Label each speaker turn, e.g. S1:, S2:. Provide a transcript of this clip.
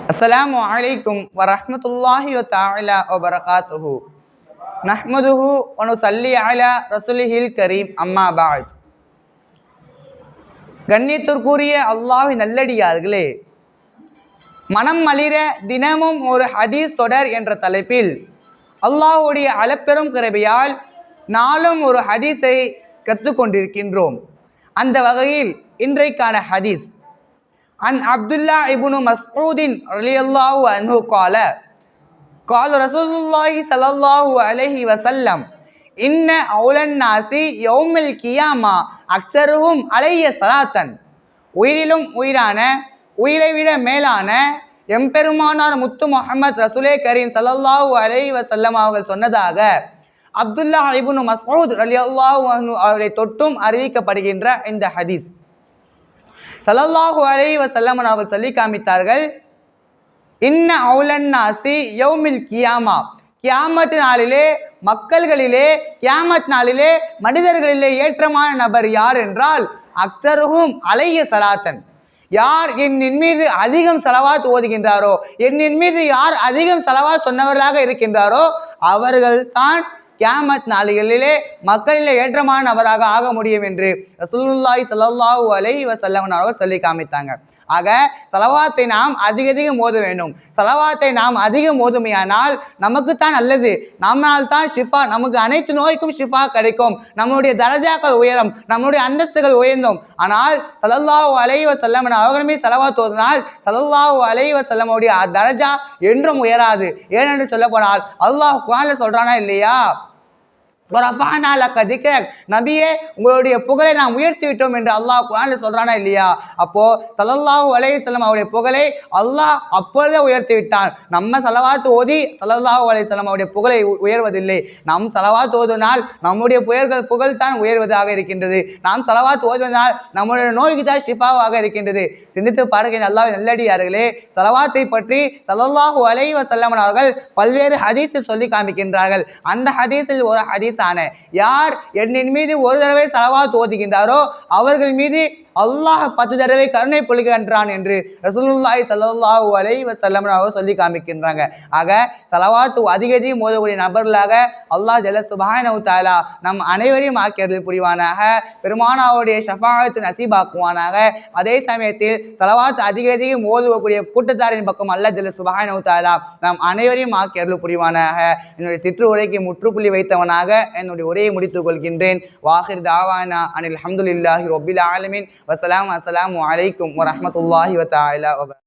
S1: அஸ்ஸலாமு عليكم ورحمة الله تعالى நஹ்மதுஹு نحمده ونصلي على رسوله கரீம் அம்மா بعد கண்ணியத்திற்குரிய அல்லாஹ் நல்லடியார்களே மனம் மலிர தினமும் ஒரு ஹதீஸ் தொடர் என்ற தலைப்பில் அல்லாஹுடைய அளப்பெரும் கிருபையால் நாளும் ஒரு ஹதீஸை கற்றுக்கொண்டிருக்கின்றோம் அந்த வகையில் இன்றைக்கான ஹதீஸ் عن عبد الله ابن مسعود رضي الله عنه قال قال رسول الله صلى الله عليه وسلم إن أولى الناس يوم القيامة أكثرهم علي صلاة உயிரிலும் உயிரான உயிரை விட மேலான எம்பெருமானார் முத்து முஹம்மத் ரசூலே கரீம் ஸல்லல்லாஹு அலைஹி வஸல்லம் அவர்கள் சொன்னதாக அப்துல்லா இப்னு மஸ்ஊத் ரலியல்லாஹு அன்ஹு அவர்களை தொட்டும் அறிவிக்கப்படுகின்ற இந்த ஹதீஸ் சலல்லாஹு அலை வஸல்லம் அவர்கள் சொல்லி காமித்தார்கள். இன்ன அவுலன்னாசி யௌமில் கியாமா. கியாமத் நாளிலே மக்கள்களிலே கியாமத் நாளிலே மனிதர்களிலே ஏற்றமான நபர் யார் என்றால் அக்தருகும் அலைய சலாத்தன் யார் என்னின் மீது அதிகம் செலவாத் ஓதுகின்றாரோ என்னின் மீது யார் அதிகம் செலவாத் சொன்னவர்களாக இருக்கின்றாரோ அவர்கள் தான் கியாமத் நாளிகளிலே மக்களில் ஏற்றமான நபராக ஆக முடியும் என்று ரசூலுல்லாஹி ஸல்லல்லாஹு அலைஹி வஸல்லம் அவர்கள் சொல்லி காமித்தாங்க. ஆக செலவாத்தை நாம் அதிக அதிகம் ஓத வேண்டும். செலவாத்தை நாம் அதிகம் ஓதுமையானால் நமக்குத்தான் நல்லது. நம்மால் தான் ஷிஃபா நமக்கு அனைத்து நோய்க்கும் ஷிஃபா கிடைக்கும். நம்முடைய தரஜாக்கள் உயரும் நம்முடைய அந்தஸ்துகள் உயர்ந்தோம். ஆனால் சல்லல்லாஹு அலைஹி வஸல்லம் அவர்களுமே செலவா தோதினால் சல்லல்லாஹு அலைவ செல்லமுடைய தரஜா என்றும் உயராது. ஏனென்று சொல்ல போனால் அல்லாஹ் குரான்ல சொல்றானா இல்லையா? நபியே உங்களுடைய புகழை நாம் உயர்த்தி விட்டோம் என்று அல்லாஹ் குரான் சொல்றானா இல்லையா? அப்போ சல்லல்லாஹு அலைஹி வஸல்லம் அவருடைய புகழை அல்லாஹ் அப்பொழுதே உயர்த்தி விட்டான் நம்ம செலவாத்து ஓதி சலல்லாஹூ அலைஹி செல்லம் அவருடைய புகழை உயர்வதில்லை. நம் செலவாத்து ஓதுனால் நம்முடைய புயல்கள் புகழ் தான் உயர்வதாக இருக்கின்றது. நாம் செலவாத்து ஓதுவதால் நம்முடைய நோய்க்கு தான் ஷிஃபாவாக இருக்கின்றது. சிந்தித்து பாருங்கள் அல்லாஹ் நல்லடியார்களே செலவாத்தை பற்றி சலல்லாஹூ அலைஹி செல்லமன் அவர்கள் பல்வேறு ஹதீஸில் சொல்லி காமிக்கின்றார்கள். அந்த ஹதீஸில் ஒரு ஹதீஸான யார் என்னின் மீது ஒரு தடவை செலவாக தோதுகின்றாரோ அவர்கள் மீது அல்லாஹ் பத்து தடவை கருணை பொழுகின்றான் என்று ரசூலுல்லாஹி சல்லாஹூ அலை வஸல்லம் அவர்கள் சொல்லி காமிக்கின்றாங்க. ஆக சலவாத்து அதிக அதிகம் ஓதக்கூடிய நபர்களாக அல்லாஹ் ஜல்ல சுப்ஹானஹு தாலா நம் அனைவரையும் ஆக்கியர்கள் புரிவானாக. பெருமானாவுடைய ஷஃபாகத்து நசீபாக்குவானாக. அதே சமயத்தில் சலவாத்து அதிக அதிகம் கூட்டத்தாரின் பக்கம் அல்லாஹ் ஜல்ல சுப்ஹானஹு தாலா நாம் அனைவரையும் ஆக்கியர்கள் புரிவானாக. என்னுடைய சிற்று உரைக்கு முற்றுப்புள்ளி வைத்தவனாக என்னுடைய உரையை முடித்துக் கொள்கின்றேன். வாஹிர் தாவானா அனில் அஹமதுல்லாஹி ரொபில் ஆலமின். والسلام السلام عليكم ورحمة الله تعالى وبركاته.